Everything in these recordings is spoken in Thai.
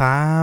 ส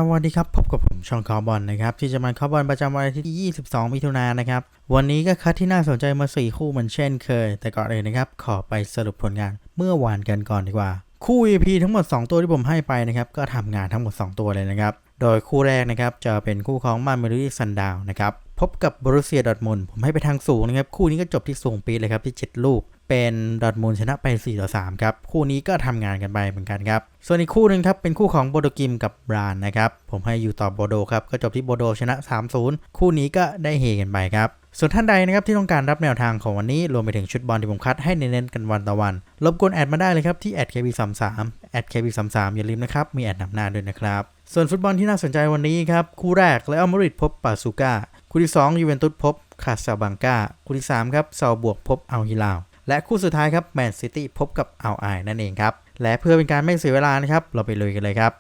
วัสดีครับ พบกับผมช่องคอบอลนะครับ ที่จะมาคอบอลประจำวันอาทิตย์ที่ 22 มิถุนายนนะครับ วันนี้ก็คัดที่น่าสนใจมา 4 คู่เหมือนเช่นเคย แต่ก่อนเลยนะครับ ขอไปสรุปผลงานเมื่อวานกันก่อนดีกว่า คู่ EP ทั้งหมด 2 ตัวที่ผมให้ไปนะครับ ก็ทำงานทั้งหมด 2 ตัวเลยนะครับ โดยคู่แรกนะครับ จะเป็นคู่ของมาเมลูดี้ซันดาวนะครับ พบกับบรูเซียดอทมุนผมให้ไปทางสูงนะครับ คู่นี้ก็จบที่สูงปีเลยครับที่ 7 ลูก เป็นดอทมุนชนะไป4ต่อ3ครับ คู่นี้ก็ทำงานกันไปเหมือนกันครับ ส่วนอีกคู่หนึ่งครับ เป็นคู่ของโบโดกิมกับบรานนะครับ ผมให้อยู่ต่อโบโดครับ ก็จบที่โบโดชนะ 3-0 คู่นี้ก็ได้เฮกันไปครับส่วนท่านใดนะครับที่ต้องการรับแนวทางของวันนี้ รวมไปถึงชุดบอลที่ผมคัดให้เน้นๆกันวันต่อวัน รบกวนแอดมาได้เลยครับที่ @kb33 @kb33 อย่าลืมนะครับ มีแอดนำหน้าด้วยนะครับ ส่วนฟุตบอลที่น่าสนใจวันนี้ครับ คู่แรกและอัลมาริดพบปาซูก้า คู่ที่2ยูเวนตุสพบคาซาบังกาคู่ที่3ครับเซาบวกพบอัลฮิลาลและคู่สุดท้ายครับแมนซิตี้พบกับอัลไอนั่นเองครับ และเพื่อเป็นการไม่เสียเวลานะครับ เราไปเลยกันเลยครับ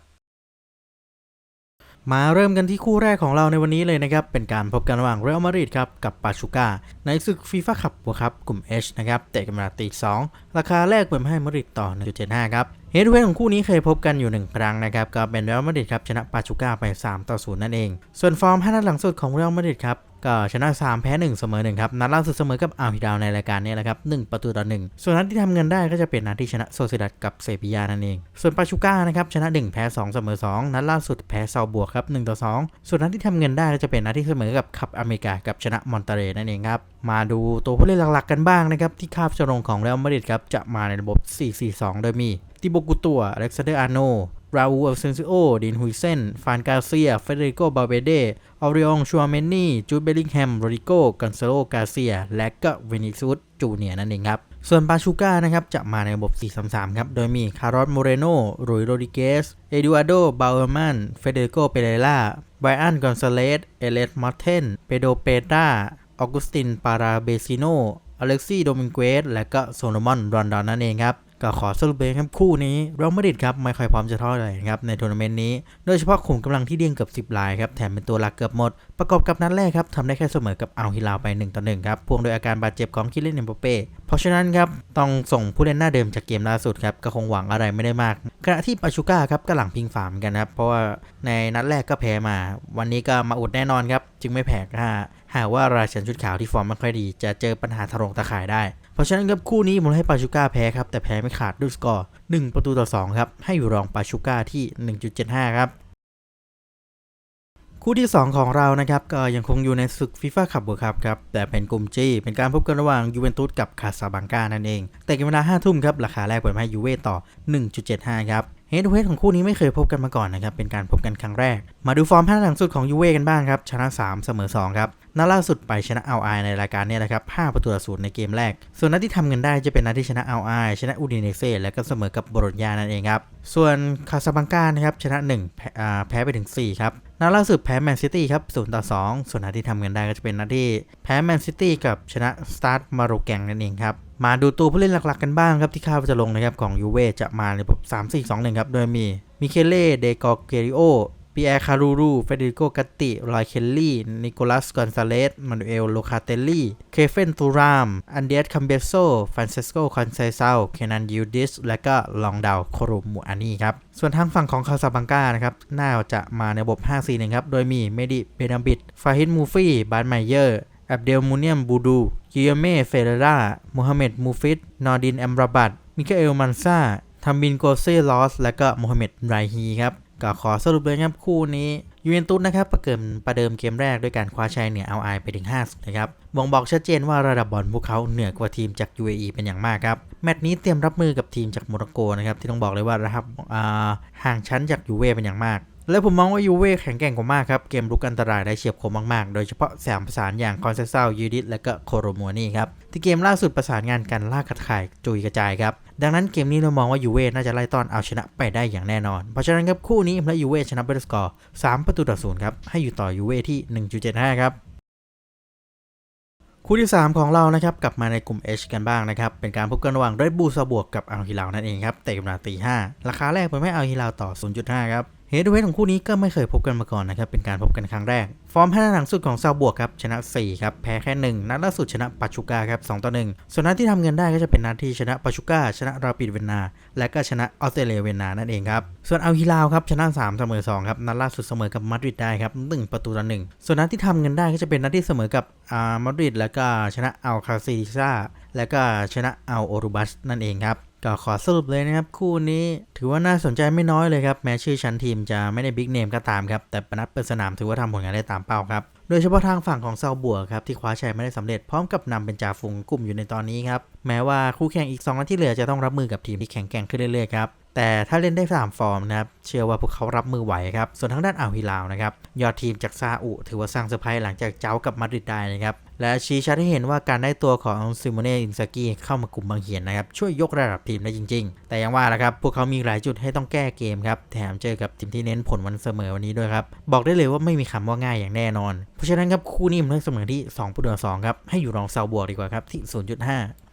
มาเริ่มกันที่คู่แรกของเราในวันนี้เลยนะครับ เป็นการพบกันระหว่างเรอัลมาดริดครับ กับปาชูกาในศึกฟีฟ่าคัพหัวครับ กลุ่ม H นะครับ เตะกันมาตี2ราคาแรกเปิดให้มาดริดต่อ 1.75 ครับ เฮดเวย์ของคู่นี้เคยพบกันอยู่1ครั้งนะครับก็เป็นเรอัลมาดริดครับชนะปาชูก้าไป 3 ต่อ 0 นั่นเอง ส่วนฟอร์ม 5 นัดหลังสุดของเรอัลมาดริดครับก็ชนะ 3 แพ้ 1 เสมอ 1 ครับ นัดล่าสุดเสมอกับอัลฮิดาวในรายการนี้แหละครับ 1 ประตูต่อ 1 ส่วนนัดที่ทำเงินได้ก็จะเป็นนัดที่ชนะโซซิดัดกับเซบียานั่นเอง ส่วนปาชูก้านะครับชนะ 1 แพ้ 2 เสมอ 2 นัดล่าสุดแพ้เซาบวกครับ1ต่อ 2 ส่วนนัดที่ทำเงินได้ก็จะเป็นนัดที่เสมอกับคับอเมริกากับชนะมอนเตเรนั่นเองครับ มาดูตัวผู้เล่นหลักๆกันบ้างนะครับที่คาบจะลงของเรอัลมาดริดครับจะมาในระบบ 4-4-2 โดยมี ติโบกุตัวอเล็กซานเดอร์อาร์โน ราอูอัลเซนซิโอ ดินฮุยเซน ฟานกาเซีย เฟเดริโก บาเบเดออริองชัวเมนนี่ จูดเบลลิงแฮม โรดิโกกันเซโล กาเซีย และก็เวนิซุสจูเนียนั่นเองครับ ส่วนปาชูก้านะครับ จะมาในระบบ 4-3-3 ครับ โดยมีคาร์ลอสโมเรโนรุยโรดิเกส เอดูอาโด บาเออร์มันเฟเดริโก เปเรล่าไบอัน กอนซาเลส เอเลสมาร์เทน เปโด เปตราออกุสติน ปาราเบซิโนอเล็กซี่ โดมิงเกส และก็โซโลมอน รอนดอนนั่นเองครับ ก็ขอสรุปเลยครับคู่นี้เรอัลมาดิดครับไม่ค่อยพร้อมจะเท่าไหร่ครับในทัวร์นาเมนต์นี้โดยเฉพาะขุมกำลังที่เดียงเกือบ10ลายครับแถมเป็นตัวหลักเกือบหมด ประกอบกับนัดแรกครับทำได้แค่เสมอกับอัลฮิลาลไป1ต่อ1ครับพ่วงโดยอาการบาดเจ็บของคิเลนเอ็มบัปเป้เพราะฉะนั้นครับต้องส่งผู้เล่นหน้าเดิมจากเกมล่าสุดครับก็คงหวังอะไรไม่ได้มาก ขณะที่ปาชูก้าครับก็หลังพิงฝามกันครับเพราะว่าในนัดแรกก็แพ้มา วันนี้ก็มาอุดแน่นอนครับจึงไม่แพ้ถ้าหากว่าราชันชุดขาวที่ฟอร์มไม่ค่อยดี จะเจอปัญหาทะลงตะข่ายได้ ราะฉะนั้นครับคู่นี้ผมให้ปาชูก้าแพ้ครับแต่แพ้ไม่ขาดด้วยสกอร์ 1 ประตูต่อ2ครับให้อยู่รองปาชูก้าที่ 1.75 ครับ คู่ที่ 2 ของเรานะครับก็ยังคงอยู่ในศึกฟีฟ่าคัพเวิร์คัพครับแต่เป็นกลุ่มจีเป็นการพบกันระหว่างยูเวนตุสกับคาซาบังกานั่นเอง แต่กันเวลา5ทุ่มครับราคาแรกเปิดให้ยูเว่ต่อ 1.75 ครับ เฮดเวทของคู่นี้ไม่เคยพบกันมาก่อนนะครับ เป็นการพบกันครั้งแรก มาดูฟอร์มห้าหลังสุดของยูเว่กันบ้างครับ ชนะ 3 เสมอ 2 ครับนัดล่าสุดไปชนะเอาไอในรายการนี้นะครับ5ประตูต่อศูนย์ในเกมแรก ส่วนนัดที่ทำเงินได้จะเป็นนัดที่ชนะเอาไอชนะอูดิเนเซ่และก็เสมอกับโบโรญญานั่นเองครับ ส่วนคาซาบังกานะครับชนะ1แพ้ไปถึง4ครับ นัดล่าสุดแพ้แมนซิตี้ครับ0ต่อ2ส่วนนัดที่ทำเงินได้ก็จะเป็นนัดที่แพ้แมนซิตี้กับชนะสตาร์ทมาโรแกงนั่นเองครับ มาดูตัวผู้เล่นหลักๆกันบ้างครับที่คาดว่าจะลงนะครับของยูเว่จะมาในแบบบ3-4-2-1ครับ โดยมีมิเคเล่ เดกอเกริโอ ปีแอร์คารูรูเฟเดริโกกัตติรอยเคลลี่ นิโคลัส กอนซาเลส มานูเอล โลคาเตลลี่ เคเฟนตูราม อันเดียสคัมเบโซฟรานเซสโก คอนเซซาเคนันยูดิส และก็ลองดาวโครมูอานีครับ ส่วนทางฝั่งของคาซาบังกานะครับ น่าจะมาในระบบ 5-4-1 ครับ โดยมีเมดิ เบนาบิด ฟาฮิดมูฟี่บานไมเยอร์อับเดลมูเนียม บูดู กิเอเม่เฟเรรามูฮัมเหม็ด มูฟิด นอร์ดิน แอมราบัตมิคาเอล มันซาทัมบิน โกเซลอส และก็มูฮัมเหม็ด ไรฮีครับ ก็ขอสรุปเลยครับคู่นี้ยูเวนตุสนะครับประเกิมประเดิมเกมแรกด้วยการคว้าชัยเหนือเอาไอไปถึง5นะครับบ่งบอกชัดเจนว่าระดับบอลพวกเขาเหนือกว่าทีมจาก UAE เป็นอย่างมากครับ แมตช์นี้เตรียมรับมือกับทีมจากโมร็อกโกนะครับที่ต้องบอกเลยว่าระดับอ่าห่างชั้นจากยูเวเป็นอย่างมาก และผมมองว่ายูเวแข็งแกร่งกว่ามากครับเกมรุกอันตรายได้เฉียบคมมากๆ โดยเฉพาะแสามประสานอย่างคอนเซซายูดิสและก็โคโรมัวนี่ครับที่เกมล่าสุดประสานงานกันลากขัดข่ายจุยกระจายครับ ดังนั้นเกมนี้เรามองว่ายูเว่น่าจะไล่ต้อนเอาชนะไปได้อย่างแน่นอน เพราะฉะนั้นครับคู่นี้และยูเว่ชนะเบร์สกอร์3ประตูต่อศูนย์ครับ ให้อยู่ต่อยูเว่ที่ 1.75 ครับคู่ที่ 3 ของเรานะครับกลับมาในกลุ่ม H กันบ้างนะครับเป็นการพบกันระหว่างเรดบูลซาบวกกับอัลฮิลาลนั่นเองครับเตะกันมาตี5ราคาแรกเปิดให้อัลฮิลาลต่อ 0.5 ครับ เฮดเวทของคู่นี้ก็ไม่เคยพบกันมาก่อนนะครับ เป็นการพบกันครั้งแรก ฟอร์ม5นัดหลังสุดของซาบวกครับ ชนะ 4 ครับ แพ้แค่ 1 นัดล่าสุดชนะปัจจุกาครับ2ต่อ1ส่วนนัดที่ทำเงินได้ก็จะเป็นนัดที่ชนะปัจจุกาชนะราปิดเวนนา และก็ชนะออสเตรเลียเวนนานั่นเองครับ ส่วนอัลฮิลาลครับชนะ 3 เสมอ 2 ครับ นัดล่าสุดเสมอกับมาดริดได้ครับ1ประตูต่อ1ส่วนนัดที่ทำเงินได้ก็จะเป็นนัดที่เสมอกับอ่ามาดริดแล้วก็ชนะอัลคาซิซ่าแล้วก็ชนะอัลโอรูบัสนั่นเองครับ ก็ขอสรุปเลยนะครับ คู่นี้ถือว่าน่าสนใจไม่น้อยเลยครับ แม้ชื่อชั้นทีมจะไม่ได้บิ๊กเนมก็ตามครับ แต่ปนัดเปิดสนามถือว่าทำผลงานได้ตามเป้าครับ โดยเฉพาะทางฝั่งของเซาบัวครับ ที่คว้าชัยไม่ได้สำเร็จพร้อมกับนำเป็นจ่าฝูงกลุ่มอยู่ในตอนนี้ครับ แม้ว่าคู่แข่งอีก2นัดที่เหลือจะต้องรับมือกับทีมที่แข็งแกร่งขึ้นเรื่อยๆครับแต่ถ้าเล่นได้ 3 ฟอร์มนะครับ เชื่อว่าพวกเขารับมือไหวครับ ส่วนทางด้านอัลฮิลาลนะครับ ยอดทีมจากซาอุ ถือว่าสร้างเซอร์ไพรส์หลังจากเจ้ากับมาดริดได้นะครับ และชี้ชัดให้เห็นว่าการได้ตัวของซิโมเน่อินซากิเข้ามากลุ่มบางเหียนนะครับ ช่วยยกระดับทีมได้จริง ๆ แต่ยังว่าละครับ พวกเขามีหลายจุดให้ต้องแก้เกมครับ แถมเจอกับทีมที่เน้นผลวันเสมอวันนี้ด้วยครับ บอกได้เลยว่าไม่มีคำว่าง่ายอย่างแน่นอน เพราะฉะนั้นครับคู่นี้มันเสมอที่2ประตูต่อ2ครับให้อยู่รองเซาบวกดีกว่าครับที่ 0.5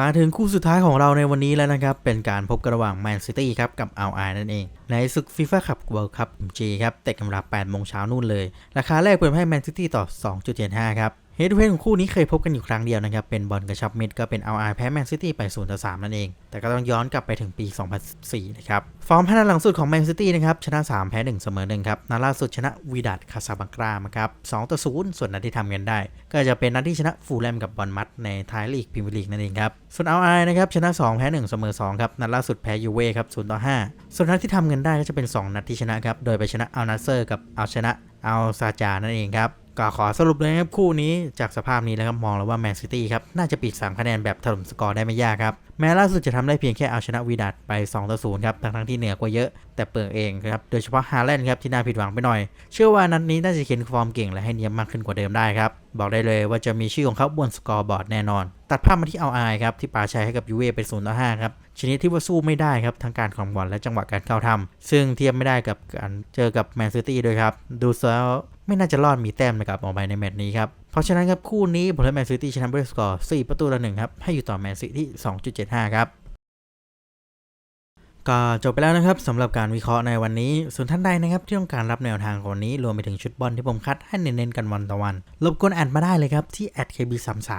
มาถึงคู่สุดท้ายของเราในวันนี้แล้วนะครับ เป็นการพบกันระหว่างแมนซิตี้ครับกับอัลไอนั่นเอง ในศึกฟีฟ่าคัพเวิลด์คัพจีครับเตะกันเวลา8โมงเช้านู่นเลย ราคาแรกเปิดให้แมนซิตี้ต่อ 2.75 ครับ เฮดเฮดของคู่นี้เคยพบกันอยู่ครั้งเดียวนะครับ เป็นบอลกระชับมิดก็เป็นเอาไอแพ้แมนซิตี้ไป0ต่อ3นั่นเอง แต่ก็ต้องย้อนกลับไปถึงปี 2014นะครับ ฟอร์ม5นัดหลังสุดของแมนซิตี้นะครับ ชนะ 3 แพ้ 1 เสมอ1ครับนัดล่าสุดชนะวีดัตคาซาบังกรามาครับ2ต่อ0ส่วนนัดที่ทำกันได้ ก็จะเป็นนัดที่ชนะฟูลแลมกับบอลมัดในท้ายลีกพรีเมียร์ลีกนั่นเองครับ ส่วนเอาไอนะครับชนะ 2 แพ้1เสมอ2ครับนัดล่าสุดแพ้ยูเว่ครับ0ต่อ5ส่วนนัดที่ทำเงินได้ก็จะเป็น 2 นัดที่ชนะครับโดยไปชนะอัลนาเซอร์กับเอาชนะอัลซาจานั่นเองครับ ก็ขอสรุปเลยครับคู่นี้จากสภาพนี้แล้วครับมองแล้วว่าแมนซิตี้ครับ น่าจะปิด 3 คะแนนแบบถล่มสกอร์ได้ไม่ยากครับ แม้ล่าสุดจะทำได้เพียงแค่เอาชนะวีดัตไป2ต่อ0ครับทั้งๆที่เหนือกว่าเยอะ แต่เปิดเองครับ โดยเฉพาะฮาแลนด์ครับ ที่น่าผิดหวังไปหน่อย เชื่อว่านัดนี้น่าจะเข็นฟอร์มเก่งและให้เนียมมากขึ้นกว่าเดิมได้ครับ บอกได้เลยว่าจะมีชื่อของเขาบนสกอร์บอร์ดแน่นอน ตัดภาพมาที่เอาไอครับที่ปาชัยให้กับยูเว่เป็น0ต่อ5ครับชนิดที่ว่าสู้ไม่ได้ครับทั้งการของบอลและจังหวะการเข้าทำซึ่งเทียบไม่ได้กับการเจอกับแมนซิตี้ด้วยครับดูแล้ว ไม่น่าจะรอดมีแต้มนะครับออกไปในแมตช์นี้ครับ เพราะฉะนั้นครับคู่นี้ผมให้แมนซิตี้ชนะด้วยสกอร์4ประตูต่อหนึ่งครับให้อยู่ต่อแมนซิตี้2.75 ครับ ก็จบไปแล้วนะครับสำหรับการวิเคราะห์ในวันนี้ ส่วนท่านใดนะครับที่ต้องการรับแนวทางของวันนี้ รวมไปถึงชุดบอลที่ผมคัดให้เน้นๆกันวันต่อวันรบกวนแอดมาได้เลยครับที่ @kb33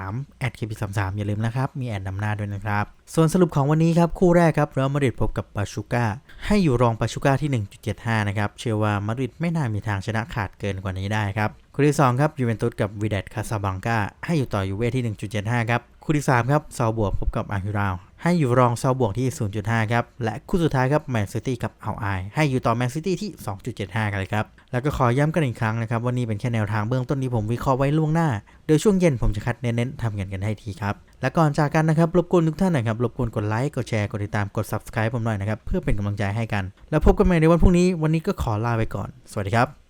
@kb33 อย่าลืมนะครับ มีแอดนำหน้าด้วยนะครับ ส่วนสรุปของวันนี้ครับ คู่แรกครับเรอัลมาดริดพบกับปาชูก้าให้อยู่รองปาชูก้าที่ 1.75 นะครับ เชื่อว่ามาดริดไม่น่ามีทางชนะขาดเกินกว่านี้ได้ครับคู่ที่2ครับยูเวนตุสกับวีเดตคาซาบังกาให้อยู่ต่อยูเว่ที่ 1.75 ครับ คู่ที่ 3 ครับซาบวกพบกับอาฮิราวให้อยู่รองซาบวกที่ 0.5 ครับ และคู่สุดท้ายครับแมนซิตี้กับเอัลไอให้อยู่ต่อแมนซิตี้ที่ 2.75 กันเลยครับ แล้วก็ขอย้ำกันอีกครั้งนะครับว่านี่เป็นแค่แนวทางเบื้องต้นที่ผมวิเคราะห์ไว้ล่วงหน้า โดยช่วงเย็นผมจะคัดเน้นๆทำเงินกันให้ทีครับ และก่อนจากกันนะครับ รบกวนทุกท่านนะครับ รบกวนกดไลค์ กดแชร์ กดติดตาม กด subscribe ผมหน่อยนะครับ เพื่อเป็นกำลังใจให้กัน แล้วพบกันใหม่ในวันพรุ่งนี้ วันนี้ก็ขอลาไปก่อน สวัสดีครับ